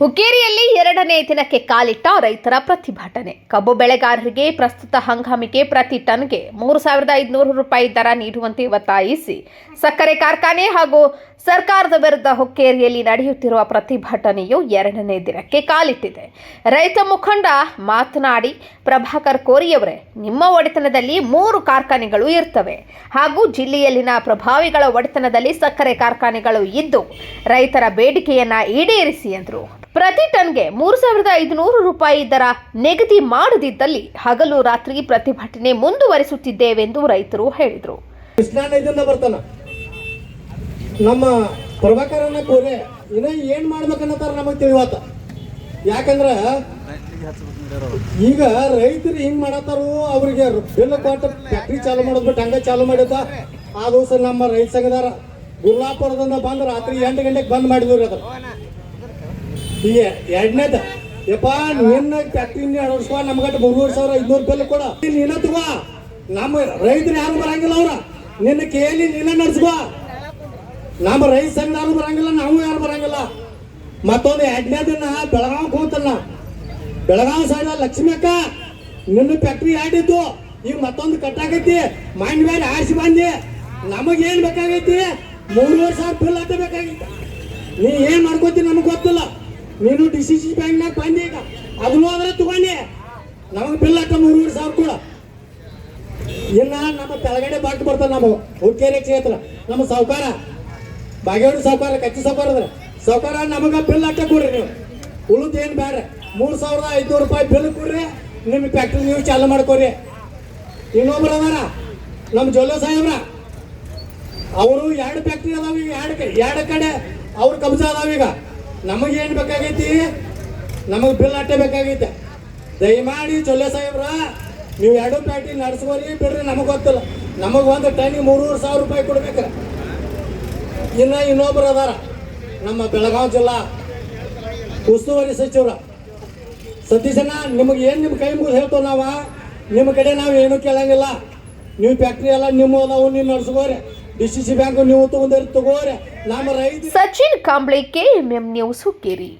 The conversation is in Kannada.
ಹುಕ್ಕೇರಿಯಲ್ಲಿ ಎರಡನೇ ದಿನಕ್ಕೆ ಕಾಲಿಟ್ಟ ರೈತರ ಪ್ರತಿಭಟನೆ. ಕಬ್ಬು ಬೆಳೆಗಾರರಿಗೆ ಪ್ರಸ್ತುತ ಹಂಗಾಮಿಗೆ ಪ್ರತಿ ಟನ್ಗೆ ಮೂರು ಸಾವಿರದ ಐದುನೂರು ರೂಪಾಯಿ ದರ ನೀಡುವಂತೆ ಒತ್ತಾಯಿಸಿ ಸಕ್ಕರೆ ಕಾರ್ಖಾನೆ ಹಾಗೂ ಸರ್ಕಾರದ ವಿರುದ್ಧ ಹುಕ್ಕೇರಿಯಲ್ಲಿ ನಡೆಯುತ್ತಿರುವ ಪ್ರತಿಭಟನೆಯು ಎರಡನೇ ದಿನಕ್ಕೆ ಕಾಲಿಟ್ಟಿದೆ. ರೈತ ಮುಖಂಡ ಮಾತನಾಡಿ, ಪ್ರಭಾಕರ್ ಕೋರಿಯವರೇ, ನಿಮ್ಮ ಒಡೆತನದಲ್ಲಿ ಮೂರು ಕಾರ್ಖಾನೆಗಳು ಇರ್ತವೆ ಹಾಗೂ ಜಿಲ್ಲೆಯಲ್ಲಿನ ಪ್ರಭಾವಿಗಳ ಒಡೆತನದಲ್ಲಿ ಸಕ್ಕರೆ ಕಾರ್ಖಾನೆಗಳು ಇದ್ದು ರೈತರ ಬೇಡಿಕೆಯನ್ನ ಈಡೇರಿಸಿ ಎಂದರು. ಪ್ರತಿ ಟನ್ಗೆ ಮೂರು ಸಾವಿರದ ಐದುನೂರು ರೂಪಾಯಿ ದರ ನಿಗದಿ ಮಾಡದಿದ್ದಲ್ಲಿ ಹಗಲು ರಾತ್ರಿ ಪ್ರತಿಭಟನೆ ಮುಂದುವರಿಸುತ್ತಿದ್ದೇವೆಂದು ರೈತರು ಹೇಳಿದರು. ನಮ್ಮ ಪ್ರಭಾಕರನ ಕೋರೆ ಇನ್ನ ಏನ್ ಮಾಡ್ಬೇಕನ್ನತಾರ ನಮಗ್ ತಿಳಿವಾತ ಯಾಕಂದ್ರ ಈಗ ರೈತರು ಹಿಂಗ್ ಮಾಡತ್ತಾರು ಅವ್ರಿಗೆ ಬೆಲ್ಲ ಕೊಟ್ಟು ಫ್ಯಾಕ್ಟ್ರಿ ಚಾಲು ಮಾಡಿದ್ಬಿಟ್ಟು ಹಂಗ ಚಾಲು ಮಾಡಿದ ಆ ದಿವಸ ನಮ್ಮ ರೈತ ಸಂಘದಾರ ಗುರ್ಲಾಪುರದಿಂದ ಬಂದ್ ರಾತ್ರಿ ಎಂಟು ಗಂಟೆಗೆ ಬಂದ್ ಮಾಡಿದ್ರು ಅದ್ರ ಈಗ ಎರಡನೇದ, ಯಪ್ಪ, ನಿನ್ನ ಫ್ಯಾಕ್ಟ್ರಿ ವರ್ಷ ನಮ್ಗಟ್ಟು ಮೂರುವರೆ ಸಾವಿರ, ಐದ್ನೂರು ಬಿಲ್ ಕೊಡ. ನೀನ ತಗೋ. ನಮ್ಮ ರೈತರು ಯಾರು ಬರಂಗಿಲ್ಲ ಅವ್ರ. ನಿನ್ನ ಕೇಳಿ ನಿನ್ನ ನಡ್ಸ್ಕೋ. ನಮ್ಮ ರೈತ ಸಂಘದವ್ರು ಬರಂಗಿಲ್ಲ, ನಾವು ಯಾರು ಬರಂಗಿಲ್ಲ. ಮತ್ತೊಂದು ಎರಡನೇ ದಿನ ಬೆಳಗಾವ್ ಕೂತಲ್ಲ ಬೆಳಗಾವ್ ಸೈಡ್ ಲಕ್ಷ್ಮೀಕ್ಕ ನಿನ್ನ ಫ್ಯಾಕ್ಟ್ರಿ ಆಡಿದ್ದು ಈಗ ಮತ್ತೊಂದು ಕಟ್ಟಾಕೈತಿ ಮಣ್ಣ್ ಮೇಲೆ ಆರಿಸಿ ಬಂದಿ. ನಮಗೇನ್ ಬೇಕಾಗೈತಿ? ಮೂರುವರೆ ಸಾವಿರ ಬಿಲ್ ಅಂತ ನೀ ಏನ್ ಮಾಡ್ಕೋತಿ ನಮಗ್ ಗೊತ್ತಿಲ್ಲ. ನೀನು ಡಿ ಸಿ ಸಿ ಬ್ಯಾಂಕ್ನಾಗ ಬಂದಿ ಈಗ. ಅದನ್ನು ಆದ್ರೆ ತಗೊಂಡಿ. ನಮಗೆ ಬಿಲ್ ಹಾಕ ಮೂರುವರೆ ಸಾವಿರ ಕೂಡ. ಇನ್ನ ನಮ್ಮ ಕೆಳಗಡೆ ಬಾಟ್ ಬರ್ತಾನೆ ನಮ್ಮ ಹುಡ್ಕೇರಿ ಕ್ಷೇತ್ರ ನಮ್ಮ ಸಾವುಕಾರ. ಬಾಗೇವಾಡಿ ಸಾವುಕಾರ, ಕಚ್ಚಿ ಸಾವುಕಾರ ಅದ್ರ. ಸಾವುಕಾರ, ನಮಗ ಬಿಲ್ ಹಾಕ ಕೊಡ್ರಿ ನೀವು. ಉಳಿದ ಬೇಡ ಮೂರು ಸಾವಿರದ ಐದುನೂರು ರೂಪಾಯಿ ಬಿಲ್ ಕೊಡ್ರಿ. ನಿಮ್ಮ ಫ್ಯಾಕ್ಟ್ರಿ ನೀವು ಚಾಲು ಮಾಡ್ಕೊರಿ. ಇನ್ನೊಬ್ರು ಅದಾರ. ನಮ್ಮ ಜೊಲ್ಲೆ ಸಾಹೇಬ್ರ. ಅವರು ಎರಡು ಫ್ಯಾಕ್ಟ್ರಿ ಅದಾವ ಈಗ, ಎರಡು ಎರಡು ಕಡೆ. ಅವ್ರ ಕಬ್ಜಾ ಅದಾವ ಈಗ. ನಮಗೇನು ಬೇಕಾಗೈತಿ? ನಮಗೆ ಬಿಲ್ ಅಟ್ಟೆ ಬೇಕಾಗೈತೆ. ದಯಮಾಡಿ ಚೊಲ್ಲೆ ಸಾಹೇಬ್ರ, ನೀವು ಎರಡು ಪ್ಯಾಟಿ ನಡೆಸ್ಕೊರಿ ಬಿಡ್ರಿ, ನಮಗೆ ಗೊತ್ತಿಲ್ಲ. ನಮಗೆ ಒಂದು ಟನ್ನಿಗೆ ಮೂರುವರೆ ಸಾವಿರ ರೂಪಾಯಿ ಕೊಡ್ಬೇಕು ಇನ್ನು ಇನ್ನೊಬ್ರು ಅದಾರ, ನಮ್ಮ ಬೆಳಗಾವಿ ಜಿಲ್ಲಾ ಉಸ್ತುವಾರಿ ಸಚಿವರ. ಸತೀಶಣ್ಣ, ನಿಮಗೆ ಏನು ನಿಮ್ಮ ಕೈ ಮುಗಿದು ಹೇಳ್ತೇವೆ ನಾವು? ನಿಮ್ಮ ಕಡೆ ನಾವು ಏನು ಕೇಳಂಗಿಲ್ಲ. ನೀವು ಫ್ಯಾಕ್ಟ್ರಿ ಎಲ್ಲ ನಿಮ್ಮ ಅದಾವು ನೀವು ನಡ್ಸ್ಕೋರಿ ಡಿ ಸಿ ಸಿ ಬ್ಯಾಂಕ್ ನೀವು ತಗೊಂಡಿರಿ ತಗೋರಿ ನಮ್ಮ ರೈತ Sachin Kamble K M M news Hukkeri.